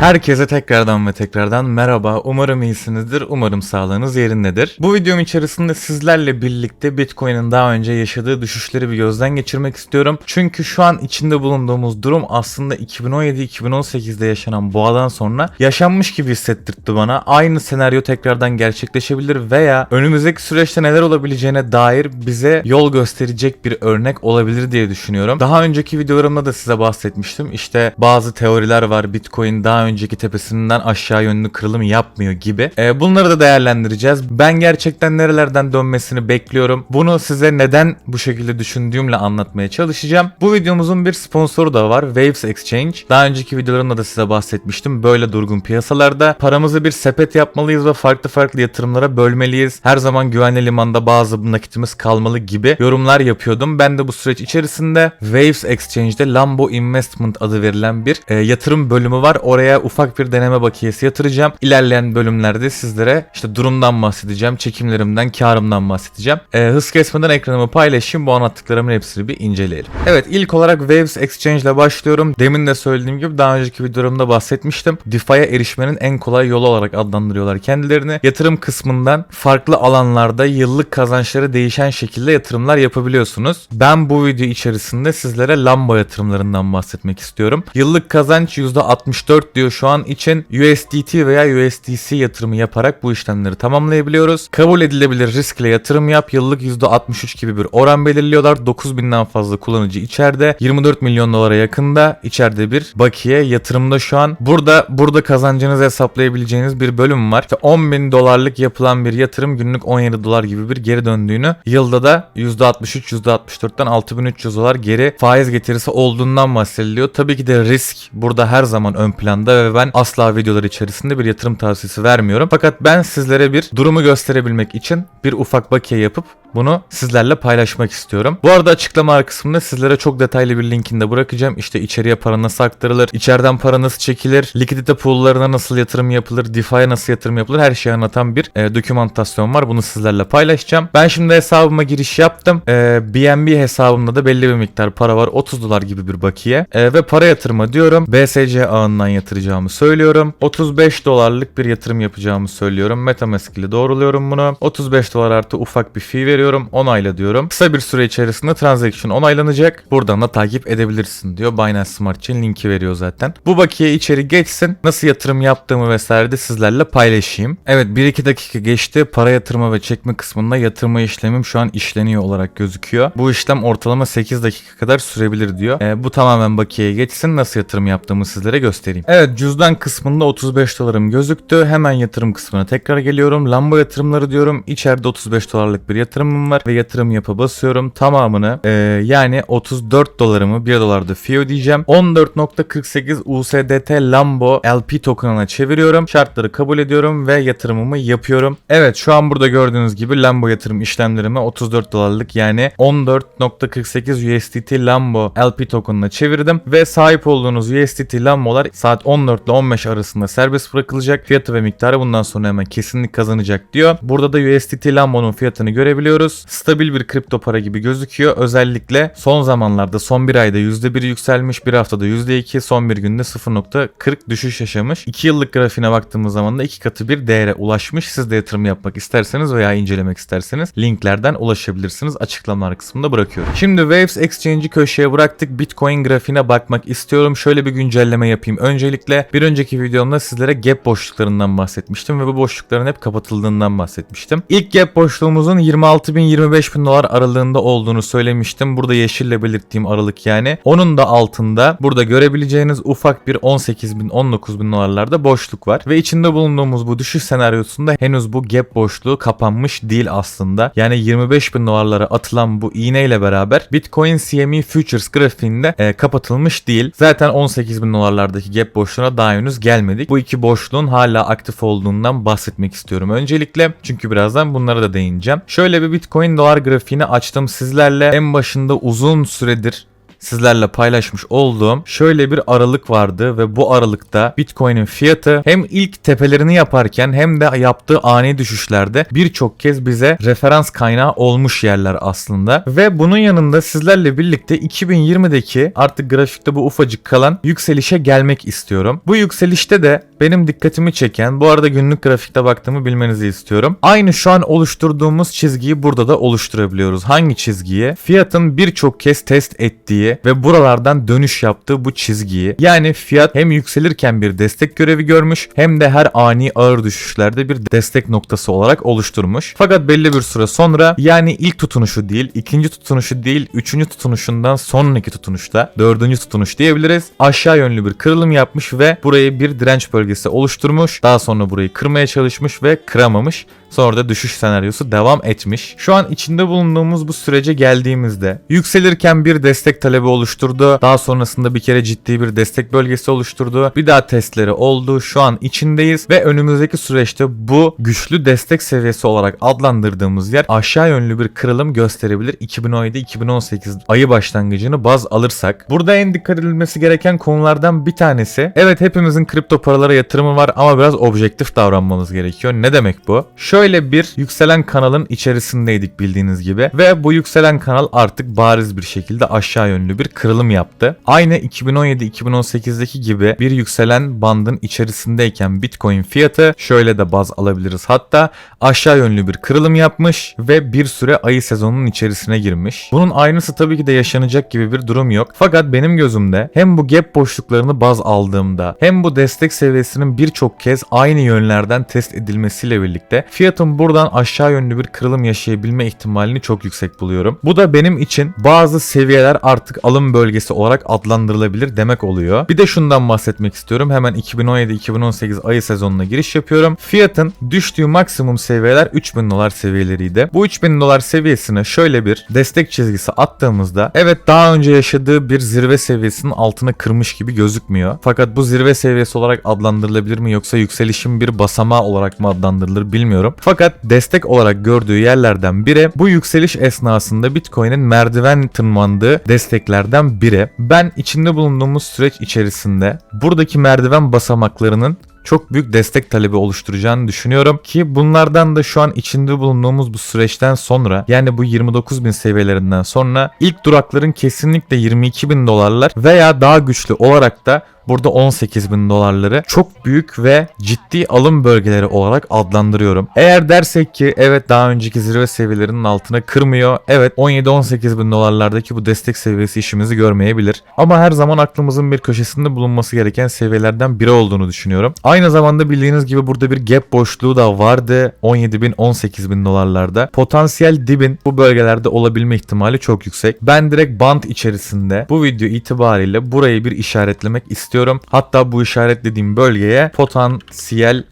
Herkese tekrardan ve tekrardan merhaba. Umarım iyisinizdir. Umarım sağlığınız yerindedir. Bu videom içerisinde sizlerle birlikte Bitcoin'in daha önce yaşadığı düşüşleri bir gözden geçirmek istiyorum. Çünkü şu an içinde bulunduğumuz durum aslında 2017-2018'de yaşanan boğadan sonra yaşanmış gibi hissettirtti bana. Aynı senaryo tekrardan gerçekleşebilir veya önümüzdeki süreçte neler olabileceğine dair bize yol gösterecek bir örnek olabilir diye düşünüyorum. Daha önceki videolarımda da size bahsetmiştim. İşte bazı teoriler var. Bitcoin daha önceki tepesinden aşağı yönlü kırılım yapmıyor gibi. Ee, bunları da değerlendireceğiz. Ben gerçekten nerelerden dönmesini bekliyorum. Bunu size neden bu şekilde düşündüğümle anlatmaya çalışacağım. Bu videomuzun bir sponsoru da var. Waves Exchange. Daha önceki videolarımda da size bahsetmiştim. Böyle durgun piyasalarda paramızı bir sepet yapmalıyız ve farklı farklı yatırımlara bölmeliyiz. Her zaman güvenli limanda bazı nakitimiz kalmalı gibi yorumlar yapıyordum. Ben de bu süreç içerisinde Waves Exchange'de Lambo Investment adı verilen bir e, yatırım bölümü var. Oraya ufak bir deneme bakiyesi yatıracağım. İlerleyen bölümlerde sizlere işte durumdan bahsedeceğim, çekimlerimden, karımdan bahsedeceğim. E, hız kesmeden ekranımı paylaşayım. Bu anlattıklarımın hepsini bir inceleyelim. Evet ilk olarak Waves Exchange ile başlıyorum. Demin de söylediğim gibi daha önceki videolarımda bahsetmiştim. DeFi'ye erişmenin en kolay yolu olarak adlandırıyorlar kendilerini. Yatırım kısmından farklı alanlarda yıllık kazançları değişen şekilde yatırımlar yapabiliyorsunuz. Ben bu video içerisinde sizlere Lambo yatırımlarından bahsetmek istiyorum. Yıllık kazanç %64 diyor şu an için USDT veya USDC yatırımı yaparak bu işlemleri tamamlayabiliyoruz. Kabul edilebilir riskle yatırım yap. Yıllık %63 gibi bir oran belirliyorlar. 9000'den fazla kullanıcı içeride. 24 milyon dolara yakında içeride bir bakiye yatırımda şu an. Burada burada kazancınızı hesaplayabileceğiniz bir bölüm var. İşte 10 bin dolarlık yapılan bir yatırım günlük 17 dolar gibi bir geri döndüğünü yılda da %63 %64'ten 6300 dolar geri faiz getirisi olduğundan bahsediliyor. Tabii ki de risk burada her zaman ön planda ve ben asla videolar içerisinde bir yatırım tavsiyesi vermiyorum. Fakat ben sizlere bir durumu gösterebilmek için bir ufak bakiye yapıp bunu sizlerle paylaşmak istiyorum. Bu arada açıklama kısmında sizlere çok detaylı bir linkini de bırakacağım. İşte içeriye para nasıl aktarılır, içeriden para nasıl çekilir, likidite pool'larına nasıl yatırım yapılır, DeFi'ye nasıl yatırım yapılır her şeyi anlatan bir e, dokümantasyon var. Bunu sizlerle paylaşacağım. Ben şimdi hesabıma giriş yaptım. E, BNB hesabımda da belli bir miktar para var. 30 dolar gibi bir bakiye. E, ve para yatırma diyorum. BSC ağından yatıracağımı söylüyorum. 35 dolarlık bir yatırım yapacağımı söylüyorum. Metamask ile doğruluyorum bunu. 35 dolar artı ufak bir fee veriyorum. Onayla diyorum. Kısa bir süre içerisinde transaction onaylanacak. Buradan da takip edebilirsin diyor. Binance Smart Chain linki veriyor zaten. Bu bakiye içeri geçsin. Nasıl yatırım yaptığımı vesaire de sizlerle paylaşayım. Evet 1-2 dakika geçti. Para yatırma ve çekme kısmında yatırma işlemim şu an işleniyor olarak gözüküyor. Bu işlem ortalama 8 dakika kadar sürebilir diyor. Ee, bu tamamen bakiyeye geçsin. Nasıl yatırım yaptığımı sizlere göstereyim. Evet cüzdan kısmında 35 dolarım gözüktü. Hemen yatırım kısmına tekrar geliyorum. Lambo yatırımları diyorum. İçeride 35 dolarlık bir yatırımım var ve yatırım yapa basıyorum. Tamamını e, yani 34 dolarımı 1 dolarda fee ödeyeceğim. 14.48 USDT Lambo LP token'ına çeviriyorum. Şartları kabul ediyorum ve yatırımımı yapıyorum. Evet şu an burada gördüğünüz gibi Lambo yatırım işlemlerimi 34 dolarlık yani 14.48 USDT Lambo LP token'ına çevirdim ve sahip olduğunuz USDT Lambo'lar saat 14 ile 15 arasında serbest bırakılacak. Fiyatı ve miktarı bundan sonra hemen kesinlik kazanacak diyor. Burada da USDT Lambo'nun fiyatını görebiliyoruz. Stabil bir kripto para gibi gözüküyor. Özellikle son zamanlarda son bir ayda %1 yükselmiş, bir haftada %2, son bir günde 0.40 düşüş yaşamış. 2 yıllık grafiğine baktığımız zaman da iki katı bir değere ulaşmış. Siz de yatırım yapmak isterseniz veya incelemek isterseniz linklerden ulaşabilirsiniz. Açıklamalar kısmında bırakıyorum. Şimdi Waves Exchange'i köşeye bıraktık. Bitcoin grafiğine bakmak istiyorum. Şöyle bir güncelleme yapayım. Öncelikle bir önceki videomda sizlere gap boşluklarından bahsetmiştim ve bu boşlukların hep kapatıldığından bahsetmiştim. İlk gap boşluğumuzun 26.000-25.000 bin dolar aralığında olduğunu söylemiştim. Burada yeşille belirttiğim aralık yani. Onun da altında burada görebileceğiniz ufak bir 18 bin 19 bin dolarlarda boşluk var. Ve içinde bulunduğumuz bu düşüş senaryosunda henüz bu gap boşluğu kapanmış değil aslında. Yani 25 bin dolarlara atılan bu iğneyle beraber Bitcoin CME Futures grafiğinde e, kapatılmış değil. Zaten 18 bin dolarlardaki gap boşluğuna daha henüz gelmedik. Bu iki boşluğun hala aktif olduğundan bahsetmek istiyorum öncelikle. Çünkü birazdan bunlara da değineceğim. Şöyle bir Bitcoin dolar grafiğini açtım sizlerle. En başında uzun süredir sizlerle paylaşmış olduğum şöyle bir aralık vardı ve bu aralıkta Bitcoin'in fiyatı hem ilk tepelerini yaparken hem de yaptığı ani düşüşlerde birçok kez bize referans kaynağı olmuş yerler aslında. Ve bunun yanında sizlerle birlikte 2020'deki artık grafikte bu ufacık kalan yükselişe gelmek istiyorum. Bu yükselişte de benim dikkatimi çeken, bu arada günlük grafikte baktığımı bilmenizi istiyorum. Aynı şu an oluşturduğumuz çizgiyi burada da oluşturabiliyoruz. Hangi çizgiyi? Fiyatın birçok kez test ettiği ve buralardan dönüş yaptığı bu çizgiyi. Yani fiyat hem yükselirken bir destek görevi görmüş hem de her ani ağır düşüşlerde bir destek noktası olarak oluşturmuş. Fakat belli bir süre sonra yani ilk tutunuşu değil, ikinci tutunuşu değil, üçüncü tutunuşundan sonraki tutunuşta, dördüncü tutunuş diyebiliriz. Aşağı yönlü bir kırılım yapmış ve burayı bir direnç bölgesi oluşturmuş. Daha sonra burayı kırmaya çalışmış ve kıramamış. Sonra da düşüş senaryosu devam etmiş. Şu an içinde bulunduğumuz bu sürece geldiğimizde yükselirken bir destek talebi oluşturdu. Daha sonrasında bir kere ciddi bir destek bölgesi oluşturdu. Bir daha testleri oldu. Şu an içindeyiz ve önümüzdeki süreçte bu güçlü destek seviyesi olarak adlandırdığımız yer aşağı yönlü bir kırılım gösterebilir. 2017-2018 ayı başlangıcını baz alırsak. Burada en dikkat edilmesi gereken konulardan bir tanesi. Evet hepimizin kripto paralara yatırımı var ama biraz objektif davranmamız gerekiyor. Ne demek bu? Şöyle bir yükselen kanalın içerisindeydik bildiğiniz gibi ve bu yükselen kanal artık bariz bir şekilde aşağı yönlü bir kırılım yaptı. Aynı 2017-2018'deki gibi bir yükselen bandın içerisindeyken Bitcoin fiyatı şöyle de baz alabiliriz. Hatta aşağı yönlü bir kırılım yapmış ve bir süre ayı sezonunun içerisine girmiş. Bunun aynısı tabii ki de yaşanacak gibi bir durum yok. Fakat benim gözümde hem bu gap boşluklarını baz aldığımda hem bu destek seviyesinin birçok kez aynı yönlerden test edilmesiyle birlikte fiyatın buradan aşağı yönlü bir kırılım yaşayabilme ihtimalini çok yüksek buluyorum. Bu da benim için bazı seviyeler artık alım bölgesi olarak adlandırılabilir demek oluyor. Bir de şundan bahsetmek istiyorum. Hemen 2017-2018 ayı sezonuna giriş yapıyorum. Fiyatın düştüğü maksimum seviyeler 3000 dolar seviyeleriydi. Bu 3000 dolar seviyesine şöyle bir destek çizgisi attığımızda evet daha önce yaşadığı bir zirve seviyesinin altına kırmış gibi gözükmüyor. Fakat bu zirve seviyesi olarak adlandırılabilir mi yoksa yükselişin bir basamağı olarak mı adlandırılır bilmiyorum. Fakat destek olarak gördüğü yerlerden biri bu yükseliş esnasında Bitcoin'in merdiven tırmandığı desteklerden biri. Ben içinde bulunduğumuz süreç içerisinde buradaki merdiven basamaklarının çok büyük destek talebi oluşturacağını düşünüyorum ki bunlardan da şu an içinde bulunduğumuz bu süreçten sonra yani bu 29 bin seviyelerinden sonra ilk durakların kesinlikle 22 bin dolarlar veya daha güçlü olarak da burada 18 bin dolarları çok büyük ve ciddi alım bölgeleri olarak adlandırıyorum. Eğer dersek ki evet daha önceki zirve seviyelerinin altına kırmıyor. Evet 17-18 bin dolarlardaki bu destek seviyesi işimizi görmeyebilir. Ama her zaman aklımızın bir köşesinde bulunması gereken seviyelerden biri olduğunu düşünüyorum. Aynı zamanda bildiğiniz gibi burada bir gap boşluğu da vardı. 17 bin 18 bin dolarlarda. Potansiyel dibin bu bölgelerde olabilme ihtimali çok yüksek. Ben direkt band içerisinde bu video itibariyle burayı bir işaretlemek istiyorum. Hatta bu işaretlediğim bölgeye potansiyel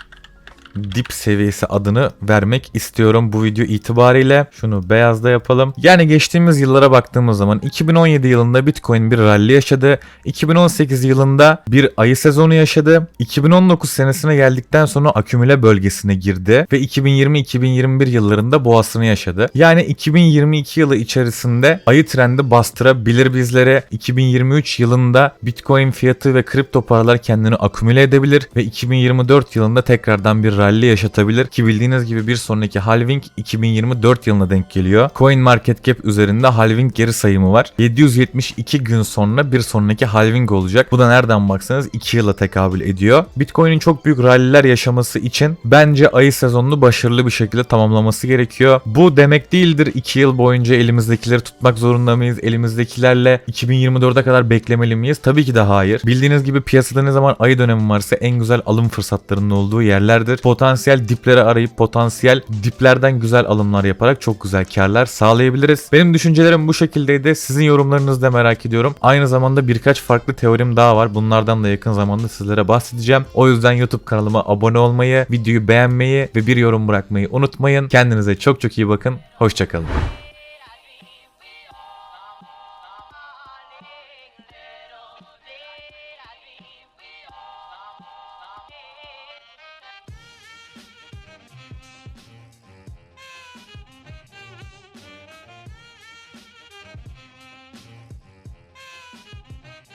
dip seviyesi adını vermek istiyorum bu video itibariyle. Şunu beyazda yapalım. Yani geçtiğimiz yıllara baktığımız zaman 2017 yılında Bitcoin bir rally yaşadı. 2018 yılında bir ayı sezonu yaşadı. 2019 senesine geldikten sonra akümüle bölgesine girdi ve 2020-2021 yıllarında boğasını yaşadı. Yani 2022 yılı içerisinde ayı trendi bastırabilir bizlere. 2023 yılında Bitcoin fiyatı ve kripto paralar kendini akümüle edebilir ve 2024 yılında tekrardan bir rally yaşatabilir ki bildiğiniz gibi bir sonraki halving 2024 yılına denk geliyor. Coin Market Cap üzerinde halving geri sayımı var. 772 gün sonra bir sonraki halving olacak. Bu da nereden baksanız 2 yıla tekabül ediyor. Bitcoin'in çok büyük ralliler yaşaması için bence ayı sezonunu başarılı bir şekilde tamamlaması gerekiyor. Bu demek değildir 2 yıl boyunca elimizdekileri tutmak zorunda mıyız? Elimizdekilerle 2024'e kadar beklemeli miyiz? Tabii ki de hayır. Bildiğiniz gibi piyasada ne zaman ayı dönemi varsa en güzel alım fırsatlarının olduğu yerlerdir potansiyel dipleri arayıp potansiyel diplerden güzel alımlar yaparak çok güzel karlar sağlayabiliriz. Benim düşüncelerim bu şekildeydi. Sizin yorumlarınızı da merak ediyorum. Aynı zamanda birkaç farklı teorim daha var. Bunlardan da yakın zamanda sizlere bahsedeceğim. O yüzden YouTube kanalıma abone olmayı, videoyu beğenmeyi ve bir yorum bırakmayı unutmayın. Kendinize çok çok iyi bakın. Hoşçakalın.